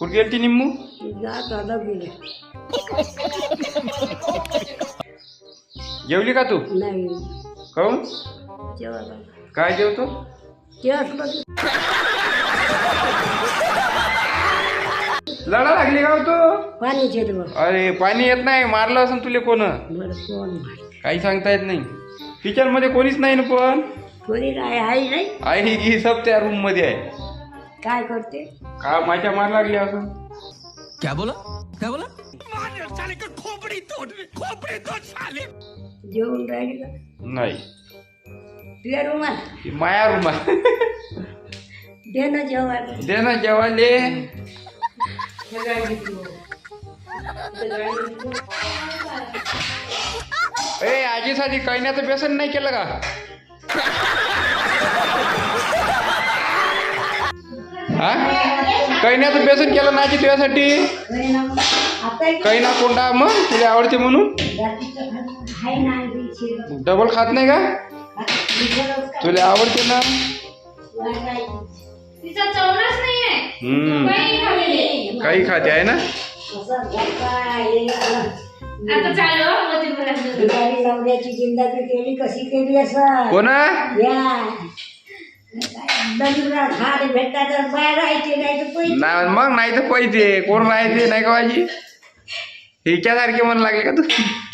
कुठे गेलती निम्मू? गेले जेवली का तू? नाही. काऊन? काय जेवतो? लढा लागली का हो तू? पाणी अरे पाणी येत नाही. मारलं असं तुले कोण? काही सांगता येत नाही. किचनमध्ये कोणीच नाही ना पण? कोणी नाही आहे नाही. आई ही सब त्या रूममध्ये आहे. काय करते? का माझ्या मार लागली असं क्या बोला? क्या बोला? जेवून राहिली का? नाही. तुझ्या रुमात माया रूम दे ना जेवायला. दे ना जेवाले ए आजीसाठी कैन्याचं व्यसन नाही केलं का? हा? कैन्याचं व्यसन केलं ना आजी तुझ्यासाठी? आता कैना कोंडा मग? तुला आवडते म्हणून. डबल खात नाही का? का? तुला आवडते ना? काही खाते आहे ना? हे झालं. आता चालू मध्यपर्यंत बिचारी नवऱ्याची जिंदगी केली कशी केली असं कोणा? तर बाहेर राहायचे नाही तर पैसे नाही मग नाही तर पैसे. कोण राहायचे? नाही का माझी हिच्यासारखे म्हणू लागले का तू?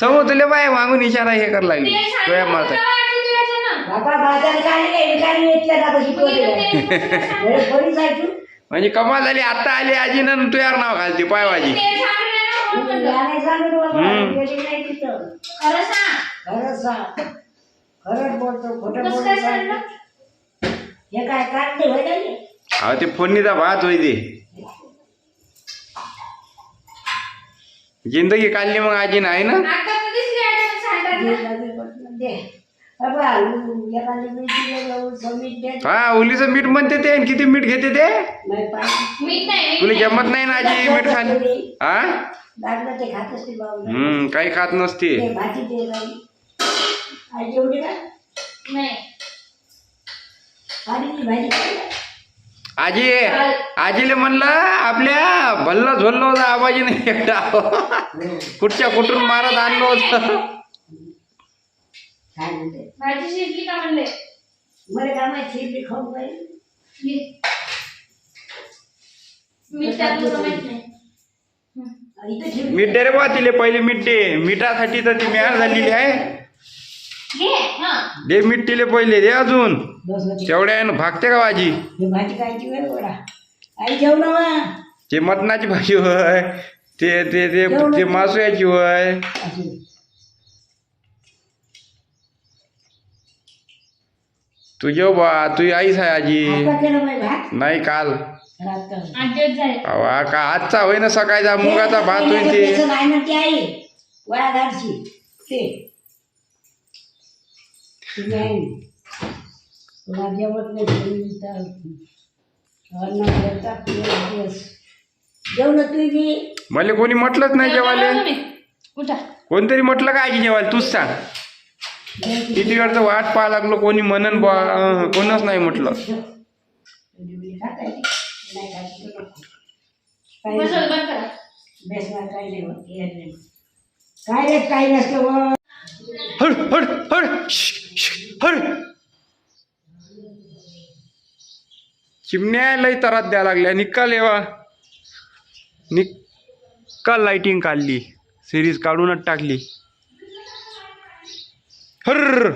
समोर तुला बाय मागून इशारा हे कर लागली. तुझ्या बाबा बाजार जायचं म्हणजे कमाल झाली. आता आली आजी ना तू यार नाव घालते. पायवाजी नाही सांगत बाबा हम्म. गेली नाही तिथं खरं सांग. खरंच सांग. खरंच बोलतो खोटं बोलतो? हे काय काढते होय ना हे? हा ते फोडणीचा भात होई ते जिंदगी काढली मग आजी नाही ना आता सांडा दे. बाबा एखादी दे. हा उलीचं मीठ म्हणते ते आणि किती मीठ घेते ते नाही पाहिजे. मीठ नाही तुला मीठ. जमत नाही ना आजी मीठ खाली हा लागलं ते खात असते बाबा हम्म काही खात नसते ते भाजी दे बाई. आई जेवढी का नाही. आजी आजीले म्हणलं आपल्या भल्ला झोललं होतं आबाजीने एकटा कुठच्या कुठून मारत आणलं होतं. काय म्हणते भाजी शिजली का म्हणले? मला काय माहिती शिरली खाऊ पाहिजे. मीठ मीठ टाकलं का माहीत नाही. इथं शिरली मीठ दे रे बा तिले पहिले मीठ दे मिठासाठी तर ती म्यार झालेली आहे. दे मीठ तिले पहिले दे अजून. तेवढ्या आहे ना भागते का भाजी? खायची आई जेव. ते मटणाची भाजी होय ते ते ते ते मासुयाची होय. तू जेव बा तू आईस आहे आजी. नाही काल. का आजचा होय ना सकाळचा मुगाचा भात होईल ते. बेसन आहे ना ती आई वाया घालची ते तुम्ही आहे ना. तुला जेवत नाही तुम्ही तर अन्न जेवता पिवळा दिवस जेवण तुझी मला कोणी म्हटलंच नाही जेवायला उठा कोणतरी म्हटलं का आजी जेवायला तूच सांग किती वेळचं वाट पाहा लागलो कोणी म्हणन बा अं, कोणच नाही म्हटलं खाता येते नाही खायची तर नको. काही बस नाही. बंद करा बेसनात काही नाही होत, हे नाही. काय रे काही नसतं व. हड हड हड श्श, हर. हड चिमण्या लय तरात द्या लागल्या. निकाल येवा. निकाल लाइटिंग काढली. सिरीज काढूनच टाकली. हर.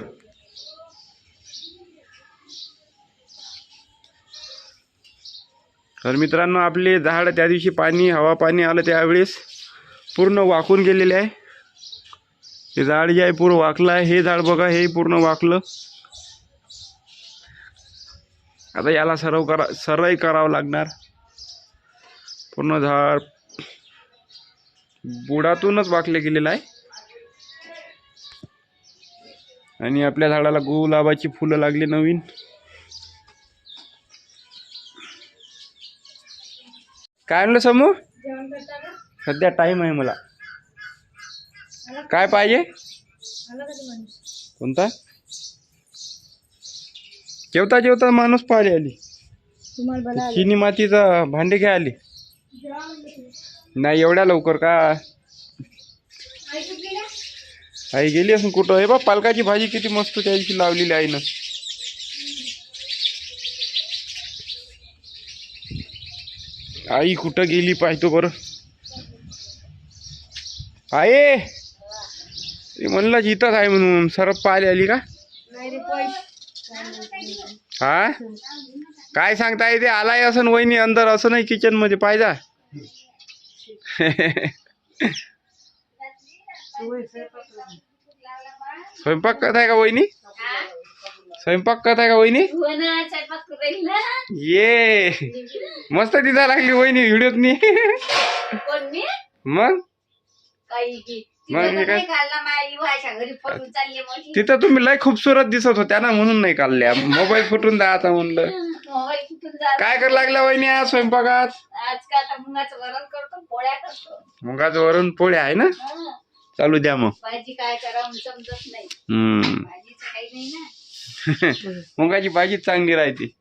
तर मित्रांनो आपले झाड त्या दिवशी पाणी हवा पाणी आलं त्यावेळेस पूर्ण वाकून गेलेले आहे. हे झाड जे आहे पूर्ण वाकलं आहे हे झाड बघा हे पूर्ण वाकलं. आता याला सराव करा सरई करावं लागणार. पूर्ण झाड बुडातूनच वाकले गेलेलं आहे. आणि आपल्या झाडाला गुलाबाची फुलं लागली नवीन. काय करता का सध्या टाईम आहे मला. काय पाहिजे? कोणता? जेवता जेवता माणूस पाहिले आली. चिनी मातीचा भांडे घ्या आली. नाही एवढ्या लवकर का? आई गेली असून कुठं? हे बा पालकाची भाजी किती मस्त त्या दिवशी लावलेली आहे ना. आई कुठं गेली पाहतो बरं. आहे ते म्हणलं इथंच आहे म्हणून. सरप पाहिले आली का? हा? काय सांगता येते आलाय असं वहिनी अंदर असं नाही किचनमध्ये. पाहिजा स्वयंपाक करत आहे का वहिनी? स्वयंपाक करत आहे का वहिनी? ये. मस्त दिसायला लागली वहिनी व्हिडिओत मग? मग काय? तिथं तुम्ही लय खूपसुरत दिसत होत्या ना म्हणून नाही काढल्या मोबाईल फुटून द्या आता म्हणलं. काय कर लागल्या वहिनी आज स्वयंपाकात? आज का आता मुंगाचं वरण करतो पोळ्या करतो. मुगाचं वरण पोळ्या आहे ना. चालू द्या मग. भाजी काय करावं समजत नाही. हम्म. भाजीचं काही नाही ना. मुगाची भाजी चांगली राहते.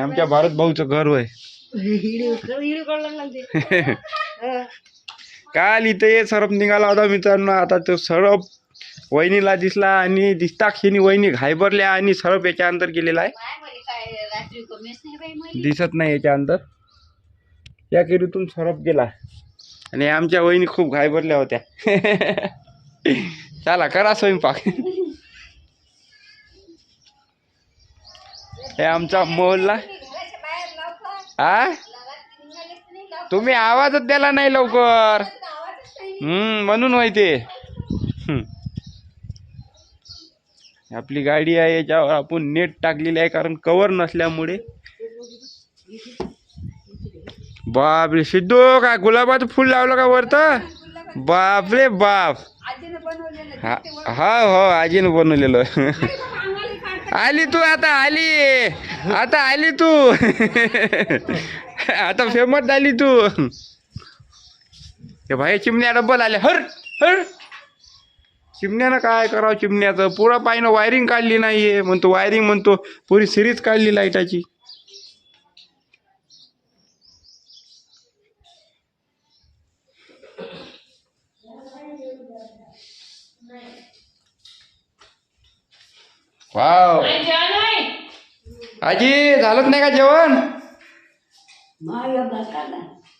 आमच्या भारत भाऊचं घर होय. काल इथे सरप निघाला होता मित्रांनो. आता तो सरप वहिनीला दिसला आणि दिसता क्षणी वहिनी घायबरल्या आणि सरप याच्या अंतर गेलेला आहे. दिसत नाही याच्या अंतर या केरीतून सरप गेला. आणि आमच्या वहिनी खूप घायबरल्या होत्या. चला करा स्वयंपाक. हे आमचा मोहल्ला. हा लवकर. तुम्ही आवाजच द्याला नाही लवकर. म्हणून माहिती आपली गाडी आहे याच्यावर आपण नेट टाकलेली आहे कारण कवर नसल्यामुळे. बापरे सिद्धू काय गुलाबाचं फुल लावलं का वरत? बाप रे बाप. हा हा हो आजीनं बनवलेलं. आली तू आता आली. आता आली तू. आता फेमस झाली तू. हे भाई चिमण्या डब्बल आल्या. हर हर. चिमण्यानं काय करावं चिमण्याचं? पुरा पायनं वायरिंग काढली नाहीये. म्हणतो वायरिंग म्हणतो पुरी सिरीज काढली लाईटाची. वाव. आजी झालंच नाही का जेवण?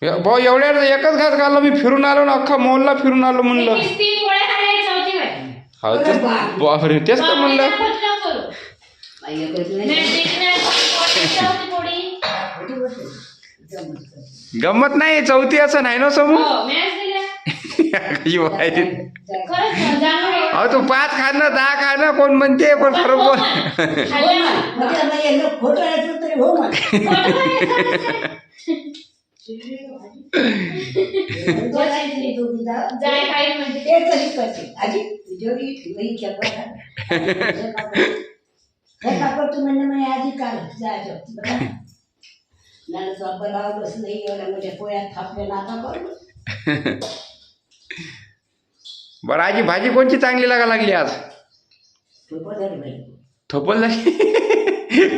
भाऊ एवढ्या एकच घास घालला मी फिरून आलो ना अख्खा मोहल्ला फिरून आलो म्हणलं. हो तर बापरे तेच तर म्हणलं. गंमत नाही चौथी असं नाही ना समूह कशी वाईट. अहो तू पाच खाणं दहा खाणं कोण म्हणते पण खरं बोल बरं आजी भाजी कोणची चांगली लागा लागली आज? थोपल झाली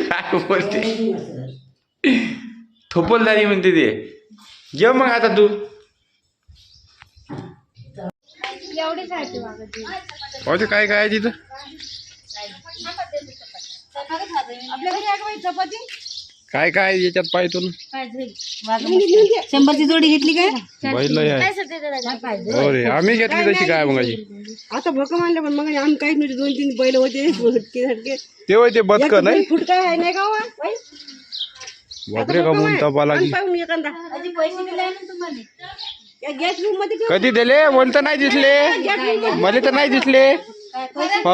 काय बोलते? थोपल झाली म्हणते ते. जेव मग आता तू. ते काय काय आहे तिथं काय काय आहे याच्यात ना काय शंभरची जोडी घेतली काय? हो आम्ही घेतली तशी काय मग आता भोका मानलं पण मग आम्ही काही नव्हते दोन तीन बैल होते ते होय ते बदक नाही? फुटका आहे नाही का हो? बाई? बापरे का पाहून एखादा गॅस रूममध्ये ठेव. कधी दिले नाही दिसले मला तर नाही दिसले हो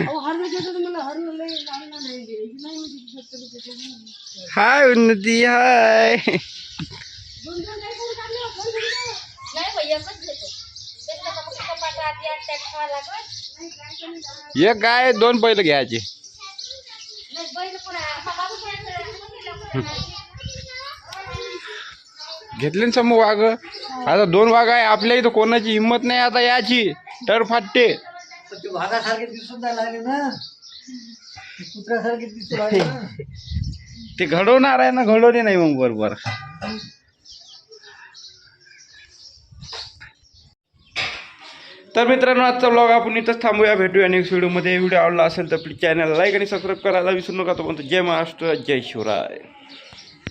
अहो, हरणं देतो तर मला हरणं लय लागणार नाही ते. ही नाही म्हणजे सत्तर रुपयाची. हाय उन्नती हाय एक गाय दोन बैल घ्यायचे घेतले ना समूह वाघ? आता दोन वाघ आहे आपल्या इथं कोणाची हिंमत नाही आता याची. तर फाटते. ते वाघासारखे दिसून लागले ना. कुत्र्यासारखे दिसू लागले ते घडवणार आहे ना घडवले नाही मग बरोबर. तर मित्रांनो आजचा ब्लॉग आपण इथंच थांबूया. भेटूया नेक्स्ट व्हिडिओमध्ये व्हिडिओ आवडला असेल तर प्लीज चॅनल लाईक आणि सबस्क्राईब करायला विसरू नका. तो म्हणतो जय महाराष्ट्र जय शिवराय.